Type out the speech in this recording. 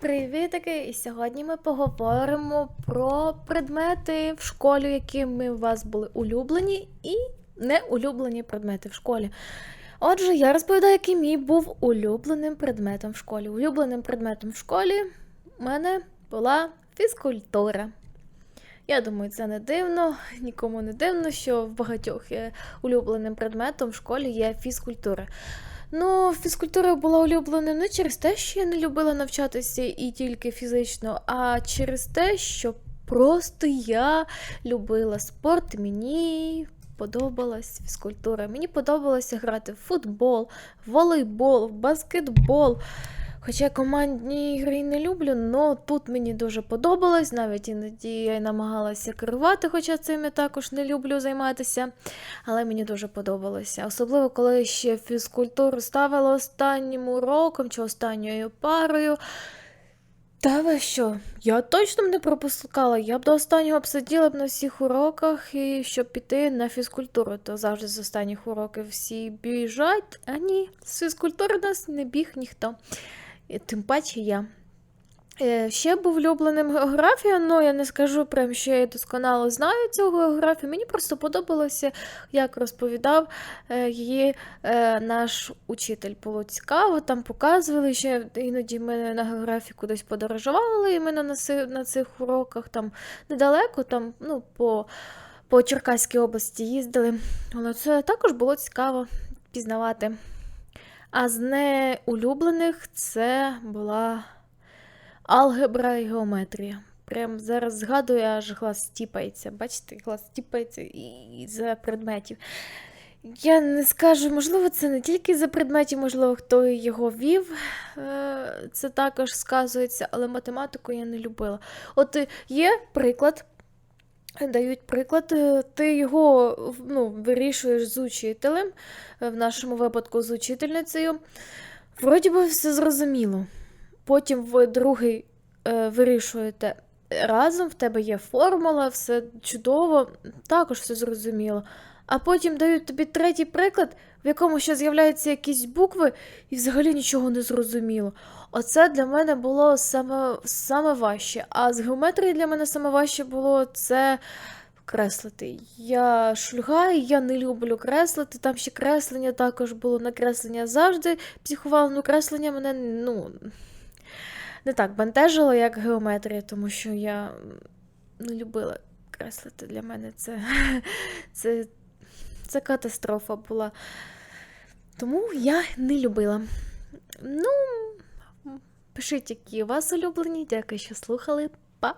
Привітики! І сьогодні ми поговоримо про предмети в школі, якими у вас були улюблені і не улюблені предмети в школі. Отже, я розповідаю, який мій був улюбленим предметом в школі. Улюбленим предметом в школі у мене була фізкультура. Я думаю, це не дивно, нікому не дивно, що в багатьох улюбленим предметом в школі є фізкультура. Ну, фізкультура була улюбленою не через те, що я не любила навчатися і тільки фізично, а через те, що просто я любила спорт, мені подобалась фізкультура. Мені подобалося грати в футбол, волейбол, баскетбол. Хоча командні ігри не люблю, але тут мені дуже подобалось, навіть іноді я намагалася керувати, хоча цим я також не люблю займатися. Але мені дуже подобалося. Особливо, коли ще фізкультуру ставила останнім уроком чи останньою парою. Та ви що? Я точно б не пропускала. Я б до останнього б сиділа б на всіх уроках, і щоб піти на фізкультуру, то завжди з останніх уроків всі біжать, а ні, з фізкультури нас не біг ніхто. І тим паче я. Е, Ще був улюбленим географія, але я не скажу прям, що я досконало знаю цю географію. Мені просто подобалося, як розповідав е, її е, наш учитель. Було цікаво, там показували, ще іноді ми на географії кудись подорожували, іменно на, на цих уроках, там недалеко, там, ну, по, по Черкаській області їздили. Але це також було цікаво пізнавати. А з неулюблених це була алгебра і геометрія. Прям зараз згадую, аж глаз стіпається. Бачите, глаз стіпається і за предметів. Я не скажу, можливо, це не тільки за предметів, можливо, хто його вів, е, це також сказується, але математику я не любила. От є приклад, дають приклад, е, ти його ну, вирішуєш з учителем, е, в нашому випадку з учительницею. Вроді би все зрозуміло. Потім ви другий е, вирішуєте разом, в тебе є формула, все чудово, також все зрозуміло. А потім дають тобі третій приклад, в якому ще з'являються якісь букви, і взагалі нічого не зрозуміло. Оце для мене було саме, саме важче. А з геометрії для мене саме важче було це креслити. Я шульга, і я не люблю креслити. Там ще креслення також було накреслення завжди психувало, ну креслення мене ну, не так бентежило, як геометрія, тому що я не любила креслити. Для мене це, це, це катастрофа була. Тому я не любила. Ну, пишіть, які у вас улюблені. Дякую, що слухали. Па!